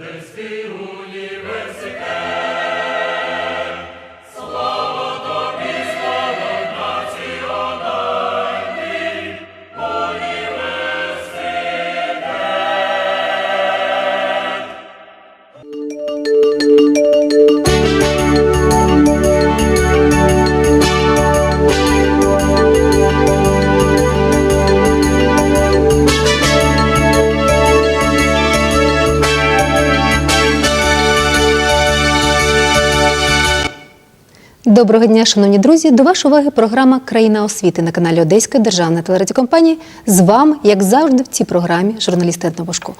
Одеський університет. Доброго дня, шановні друзі. До вашої уваги програма Країна освіти на каналі Одеської державної телерадіокомпанії. З вами, як завжди, в цій програмі журналіст Една Бошко.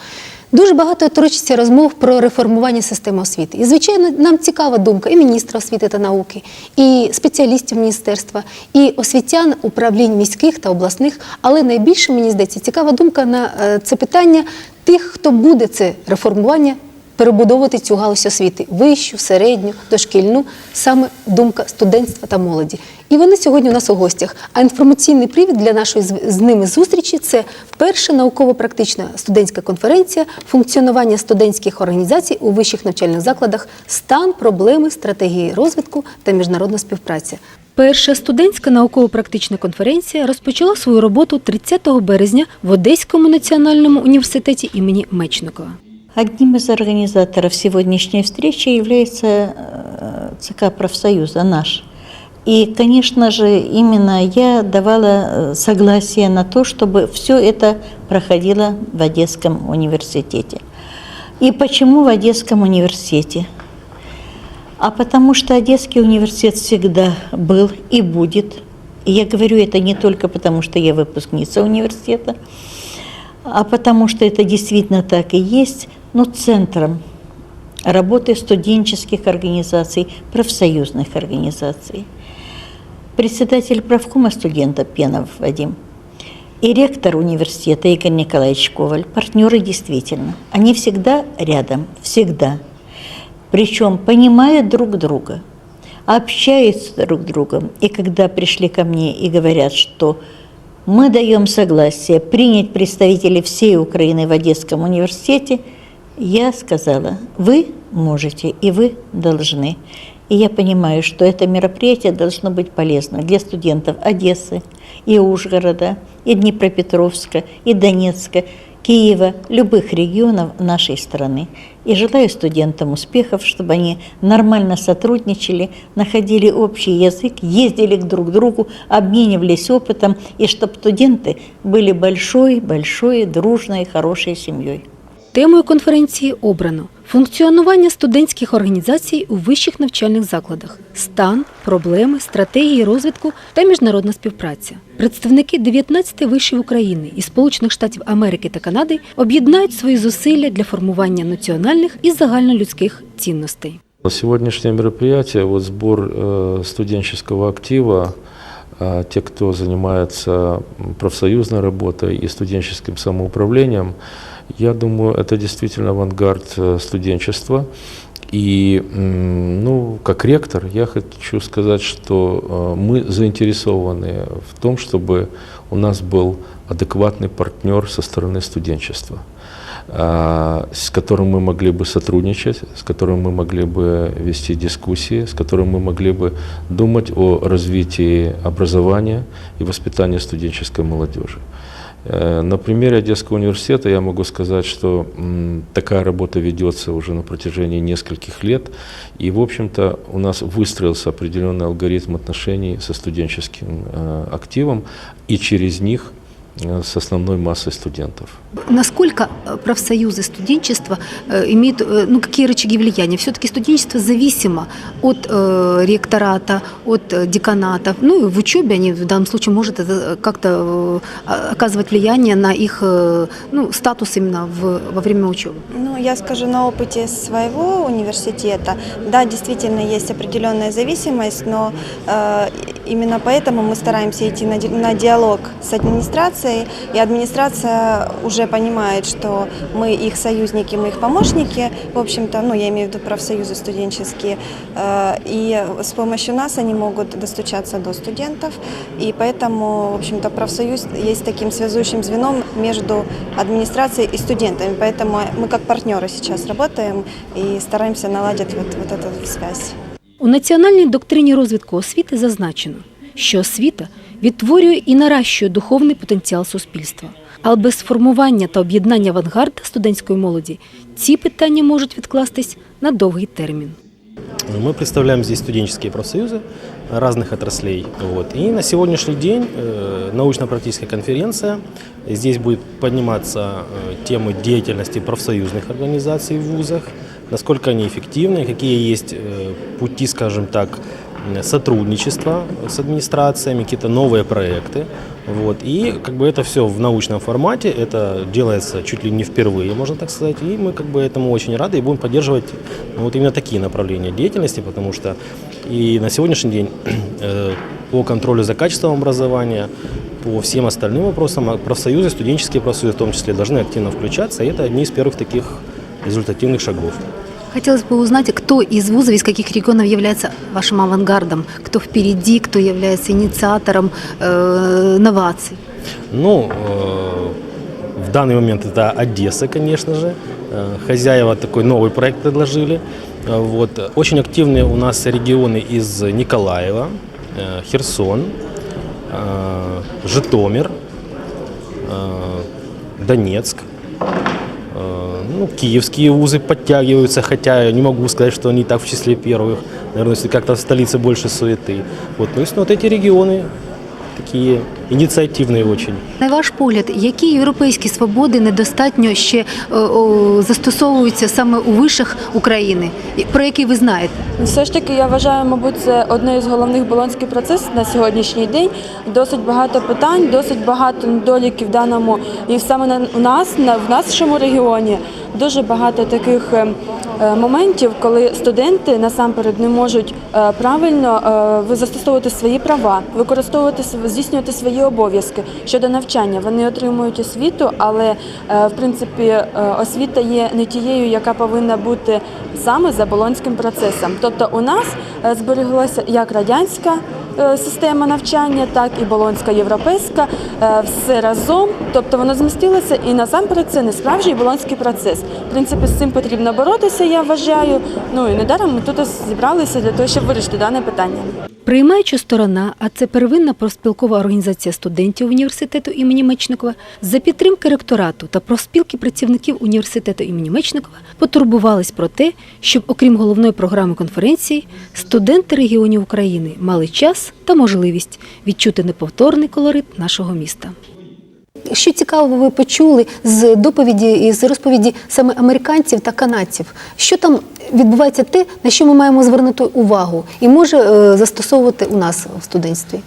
Дуже багато точиться розмов про реформування системи освіти. І, звичайно, нам цікава думка і міністра освіти та науки, і спеціалістів міністерства, і освітян управлінь міських та обласних. Але найбільше мені здається цікава думка на е, це питання тих, хто буде це реформування перебудовувати цю галузь освіти вищу, середню, дошкільну, саме думка студентства та молоді. І вони сьогодні у нас у гостях. А інформаційний привід для нашої з- ними зустрічі це перша науково-практична студентська конференція функціонування студентських організацій у вищих навчальних закладах, стан, проблеми, стратегії розвитку та міжнародна співпраця. Перша студентська науково-практична конференція розпочала свою роботу 30 березня в Одеському національному університеті імені Мечникова. Одним из организаторов сегодняшней встречи является э, ЦК профсоюза наш. И, конечно же, именно я давала э, согласие на то, чтобы все это проходило в Одесском университете. И почему в Одесском университете? А потому что Одесский университет всегда был и будет. И я говорю это не только потому, что я выпускница университета, а потому что это действительно так и есть, но центром работы студенческих организаций, профсоюзных организаций. Председатель правкома студента Пенов Вадим и ректор университета Игорь Николаевич Коваль, партнеры действительно, они всегда рядом, всегда. Причем понимают друг друга, общаются друг с другом. И когда пришли ко мне и говорят, что мы даем согласие принять представителей всей Украины в Одесском университете, я сказала, вы можете и вы должны. И я понимаю, что это мероприятие должно быть полезно для студентов Одессы и Ужгорода, и Днепропетровска, и Донецка, Киева, любых регионов нашей страны. И желаю студентам успехов, чтобы они нормально сотрудничали, находили общий язык, ездили к друг другу, обменивались опытом, и чтобы студенты были большой, большой, дружной, хорошей семьей. Темою конференції обрано функціонування студентських організацій у вищих навчальних закладах, стан, проблеми, стратегії розвитку та міжнародна співпраця. Представники 19 вишів України і Сполучених Штатів Америки та Канади об'єднають свої зусилля для формування національних і загальнолюдських цінностей. Сегодняшнее мероприятие, вот сбор э, студенческого актива, э, те, кто занимается профсоюзной работой и студенческим самоуправлением, я думаю, это действительно авангард э, студенчества. И, ну, как ректор, я хочу сказать, что э, мы заинтересованы в том, чтобы у нас был адекватный партнер со стороны студенчества а, с которым мы могли бы сотрудничать, с которым мы могли бы вести дискуссии, с которым мы могли бы думать о развитии образования и воспитании студенческой молодежи. Э, На примере Одесского университета я могу сказать, что м, такая работа ведется уже на протяжении нескольких лет, и, в общем-то, у нас выстроился определенный алгоритм отношений со студенческим э, активом, и через них э, с основной массой студентов. Насколько э, профсоюзы студенчества э, имеют, э, ну, какие рычаги влияния? Все-таки студенчество зависимо от э, ректората, от э, деканатов. Ну, и в учебе они в данном случае может это как-то э, оказывать влияние на их э, ну, статус именно в, во время учебы. Ну, я скажу на опыте своего университета. Да, действительно есть определенная зависимость, но э, именно поэтому мы стараемся идти на, ди- на диалог с администрацией, и администрация уже понимает, что мы их союзники, мы их помощники, в общем-то, ну, я имею в виду профсоюзы студенческие, э, и с помощью нас они могут достучаться до студентов, и поэтому, в общем-то, профсоюз есть таким связующим звеном между администрацией и студентами, поэтому мы как партнеры сейчас работаем и стараемся наладить вот, вот эту связь. У національній доктрині розвитку освіти зазначено, що освіта відтворює і наращує духовний потенціал суспільства. Але без формування та об'єднання авангарда студентської молоді ці питання можуть відкластись на довгий термін. Мы представляем здесь студенческие профсоюзы разных отраслей. Вот. И на сегодняшний день э, научно-практическая конференция. Здесь будет подниматься э, темы деятельности профсоюзных организаций в вузах, насколько они эффективны, какие есть э, пути, скажем так, м, сотрудничества с администрациями, какие-то новые проекты. Вот. И как бы это все в научном формате, это делается чуть ли не впервые, можно так сказать. И мы как бы этому очень рады и будем поддерживать ну, вот именно такие направления деятельности, потому что и на сегодняшний день э, по контролю за качеством образования, по всем остальным вопросам а профсоюзы, студенческие профсоюзы в том числе должны активно включаться, и это одни из первых таких результативных шагов. Хотелось бы узнать, кто из вузов, из каких регионов является вашим авангардом, кто впереди, кто является инициатором э, новаций. Ну, э, в данный момент это Одесса, конечно же. Э, Хозяева такой новый проект предложили. Э, Вот. Очень активные у нас регионы из Николаева, э, Херсон, э, Житомир, э, Донецк. Э, Ну, киевские вузы подтягиваются, хотя я не могу сказать, что они так в числе первых. Наверное, если как-то в столице больше суеты. Вот, то есть, ну, вот эти регионы такие инициативные очень. На ваш погляд, які європейські свободи недостатньо ще е, о, застосовуються саме у вишах України, про які ви знаєте? Все ж таки, я вважаю, мабуть, це одне із головних болонських процесів на сьогоднішній день. Досить багато питань, досить багато недоліків в даному і саме на у нас, на в нашому регіоні. Дуже багато таких е, е, моментів, коли студенти насамперед не можуть е, правильно застосовувати свої права, використовувати здійснювати свої обов'язки щодо навчання. Вони отримують освіту, але е, в принципі е, освіта є не тією, яка повинна бути саме за болонським процесом. Тобто у нас е, збереглася як радянська система навчання, так і болонська європейська, е, все разом. Тобто воно змістилося і насамперед це не справжній болонський процес. В принципі, з цим потрібно боротися, я вважаю. Ну і недаром ми тут зібралися для того, щоб вирішити дане питання. Приймаюча сторона, а це первинна профспілкова організація студентів університету імені Мечникова, за підтримки ректорату та профспілки працівників університету імені Мечникова потурбувались про те, щоб, окрім головної програми конференції, студенти регіонів України мали час та можливість відчути неповторний колорит нашого міста. Що цікаво, ви почули з доповіді і з розповіді саме американців та канадців, що там відбувається те, на що ми маємо звернути увагу і може е, застосовувати у нас в студентстві.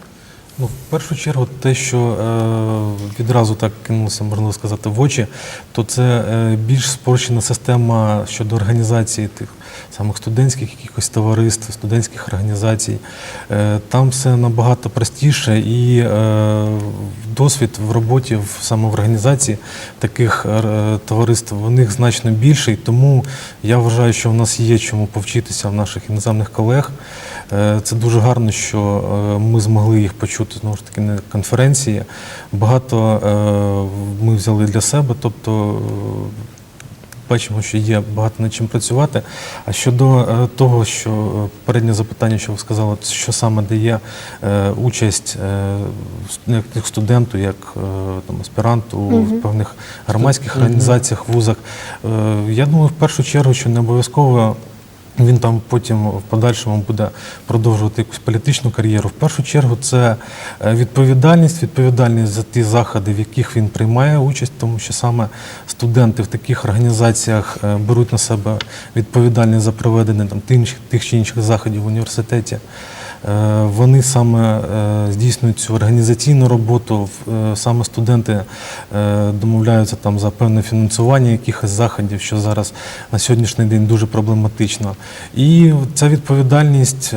Ну, в першу чергу, те, що е, відразу так кинулося, можна сказати, в очі, то це е, більш спрощена система щодо організації тих самих студентських якихось товариств, студентських організацій. Е, там все набагато простіше і е, досвід в роботі в саме організації таких е, товариств у них значно більший. Тому я вважаю, що в нас є чому повчитися в наших іноземних колег. Е, Це дуже гарно, що е, ми змогли їх почути знову ж таки на конференції. Багато е, ми взяли для себе, тобто е, бачимо, що є багато над чим працювати. А щодо е, того, що е, переднє запитання, що ви сказали, що саме дає участь як студенту, як там, аспіранту в певних громадських організаціях, вузах, я думаю, в першу чергу, що не обов'язково. Він там потім в подальшому буде продовжувати якусь політичну кар'єру. В першу чергу це е, відповідальність, відповідальність за ті заходи, в яких він приймає участь, тому що саме студенти в таких організаціях е, беруть на себе відповідальність за проведення там тих чи інших заходів в університеті. Е, Вони саме е, здійснюють цю організаційну роботу. Е, Саме студенти домовляються там за певне фінансування якихось заходів, що зараз на сьогоднішній день дуже проблематично. І ця відповідальність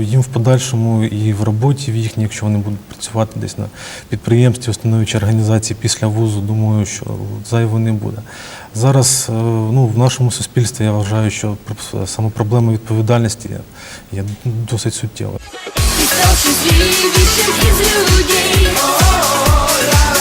їм в подальшому і в роботі в їхній, якщо вони будуть працювати десь на підприємстві, установлюючи організації після вузу, думаю, що зайво не буде. Зараз ну, в нашому суспільстві я вважаю, що саме проблема відповідальності є досить суттєвою. Ты стал счастливейшим из людей Есть у